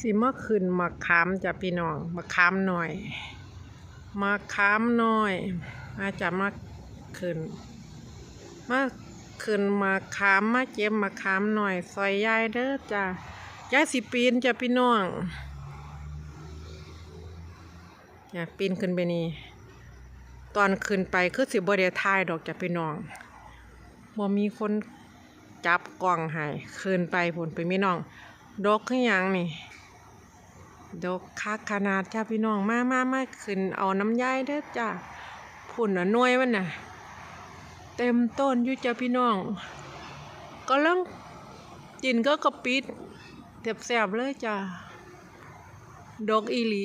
สิมาขึ้นมาขามจ้ะพี่น้องมาขามหน่อย มาขามหน่อยมาจจะมาขึ้นมาขึ้นมาขามมาเจ็บมาขามหน่อย ซอยยายเด้อจ้ะยายสิปีนจ้ะพี่น้องอย่าปีนขึ้นไปนี่ตอนขึ้นไปคือสิบ่ได้ถ่ายดอกจ้ะพี่น้องบ่มีคนจับกล้องให้ขึ้นไปพุ่นไปมีน้องดอกคือหยังนี่ ดอกคักขนาดจ้าพี่น้องมามามาขึ้นเอาน้ำยายเด้อจ้าพุ่นน่ะหน่วยมันน่ะ เต็มต้นอยู่จ้าพี่น้องก็ลังกินก็กระปิดแซ่บๆเลยจ้าดอกอีหลี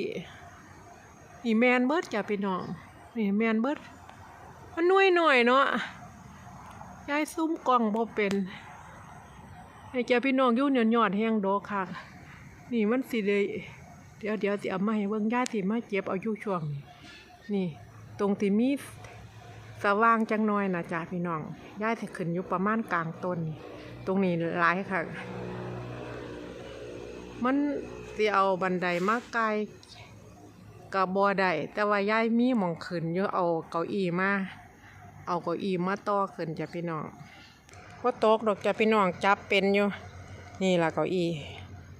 นี่แมนเบิร์ดจ้าพี่น้องนี่แมนเบิร์ดมันหน่วยหน่อยเนาะยายซุ่มกล่องบ่เป็นให้แกพี่น้องยู่หยอดแห้งดอกค่ะ นี่มันสิเลย เดี๋ยวเดี๋ยวสิเอามาให้เบิ่งญาติสิมาเจ็บเอาอยู่ช่วงนี้นี่ตรงที่มีสว่างจังน้อยนะจ้าพี่น้องย่าสิขึ้นอยู่ประมาณกลางต้นนี่ตรงนี้หลายค่ะ มันสิเอาบันไดมาไกลกับบ่ได้แต่ว่าย่ายมีมองขึ้นอยู่เอาเก้าอี้มาเอาเก้าอี้มาต่อขึ้นจ้ะพี่น้องว่าตกดอกจ้ะพี่น้องจับเป็นอยู่นี่ล่ะเก้าอี้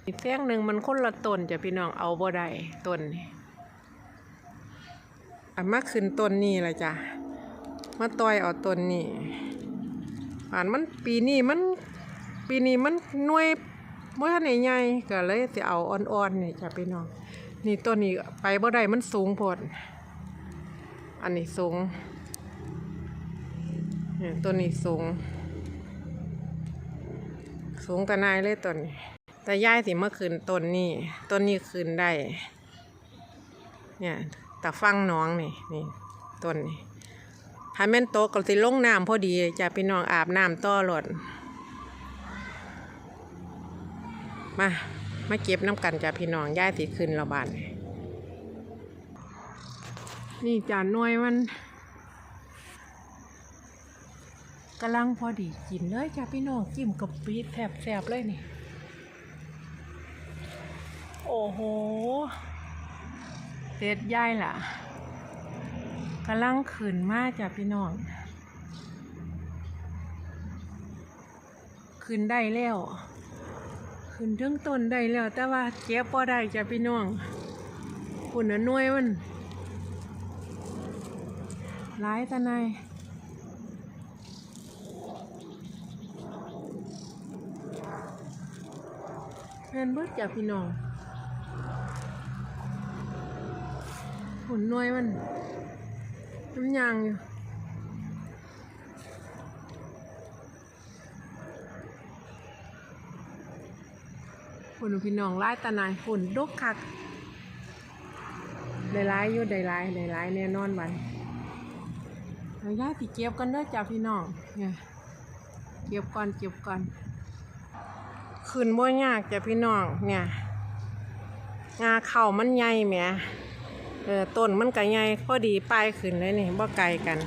อีกแท่งหนึ่งมันคนละต้นจะพี่น้องเอาบ่ได้ต้นนี่อันมาขึ้นต้นนี่ละจ้ะมาต่อยเอาต้นนี่อ่านมันปีนี้มันปีนี้มันหน่วยบ่ทันได้ใหญ่ก็เลยสิเอาอ่อนๆนี่จ้ะพี่น้องนี่ต้นนี้ไปบ่ได้มันสูงโพดอันนี้สูงต้นนี้สูง สูงแต่นายเลยต้นนี้ แต่ย่ายสิเมื่อคืนต้นนี้ต้นนี้คืนได้ เนี่ยแต่ฟังน้องนี่นี่ต้นนี้ถ้าแม่นโตก็สิลงน้ำพอดีจะพี่น้องอาบน้ำต่อหลดมามาเก็บน้ำกันจ้ะพี่น้องย่ายสิขึ้นระบาดนี่จานหน่วยมันกำลังพอดีกินเลยจ้ะพี่น้องจิ้มกับปีแทบๆเลยนี่ อ้โหเด็ดย่ายล่ะกำลังขืนมากจ้ะพี่น้องขึ้นได้แล้วขึ้นถึงต้นได้แล้ว แต่ว่าเก็บพอได้จ้ะพี่น้องคุณน่ะหน่วยมันหลายตะนายแม่นเบิดจ้ะพี่น้อง หุ่นหน่วยมันน้ำยางอยู่ฝุ่นพี่น้องไล่ตาหนายฝุ่นดกคักได้ร้ายอยู่ได้ร้ายได้ร้ายแน่นอนวันเอาย่าติเก็บกันเด้อจ้าพี่น้องเนี่ยเก็บก่อนเก็บก่อนขึ้นบ่ยากจ้ะพี่น้องเนี่ยงาเข่ามันใหญ่แหม เออต้นมันก็ใหญ่พอดีปลายขึ้นเลยนี่บ่ไกลกัน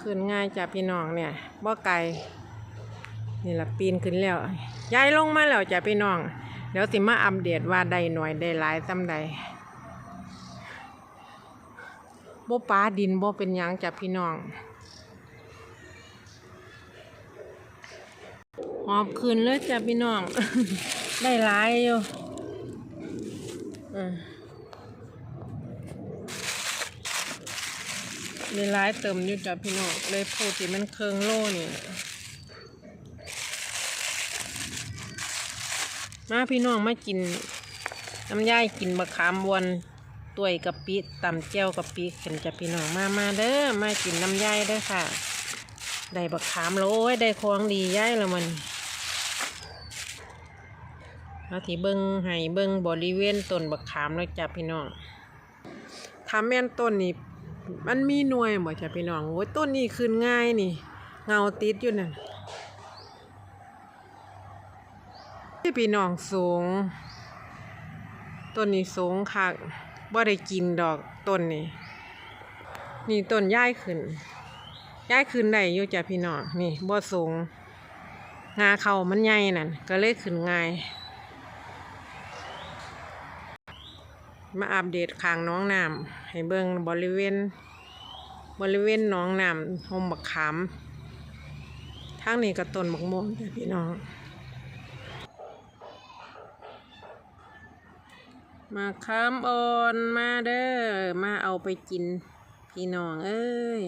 ขึ้นง่ายจ้ะพี่น้องเนี่ยบ่ไกลนี่ละปีนขึ้นแล้วย้ายลงมาแล้วจ้ะพี่น้อง เดี๋ยวสิมาอัปเดตว่าได้หน่อยได้หลายซ้ำใดบ่ป้าดินบ่เป็นยังจ้ะพี่น้องหอบขึ้นเลยจ้ะพี่น้อง ได้หลายอยู่อ มได้หลายเติมอยู่จ้ะพี่น้องเลยพูดที่มันเคืองโล่นี่มาพี่น้องมากินน้ำย่ายกินมะขามวนตัวยกะปิตำเจียวกะปิกันจะพี่น้องมามาเด้อมากินน้ำย่ายเด้อค่ะ ได้บักขามโลยได้ของดีย่ายละมันเอาที่เบิ้งให้เบิ้งบริเวณต้นบักขามแล้วจ้ะพี่น้องถ้าแม่นต้นนี้ มันมีหน่วยบ่จ้ะพี่น้องโอ้ยต้นนี้ขึ้นง่ายนี่ เงาติดอยู่น่ะที่พี่น้องสูง ต้นนี้สูงค่ะบ่ได้กินดอกต้นนี้ นี่ต้นย้ายขึ้นย้ายขึ้นได้อยู่จ้ะพี่น้องนี่บ่สูงงาเขามันใหญ่นั่นก็เลยขึ้นง่าย มาอัปเดตข้างน้องน้ำให้เบิ่งบริเวณ บริเวณน้องน้ำห่มบักขามทางนี้ก็ต้นบักม่วงพี่น้อง มาค้ามอ่อนมาเด้อมาเอาไปกิน พี่น้องเอ้ย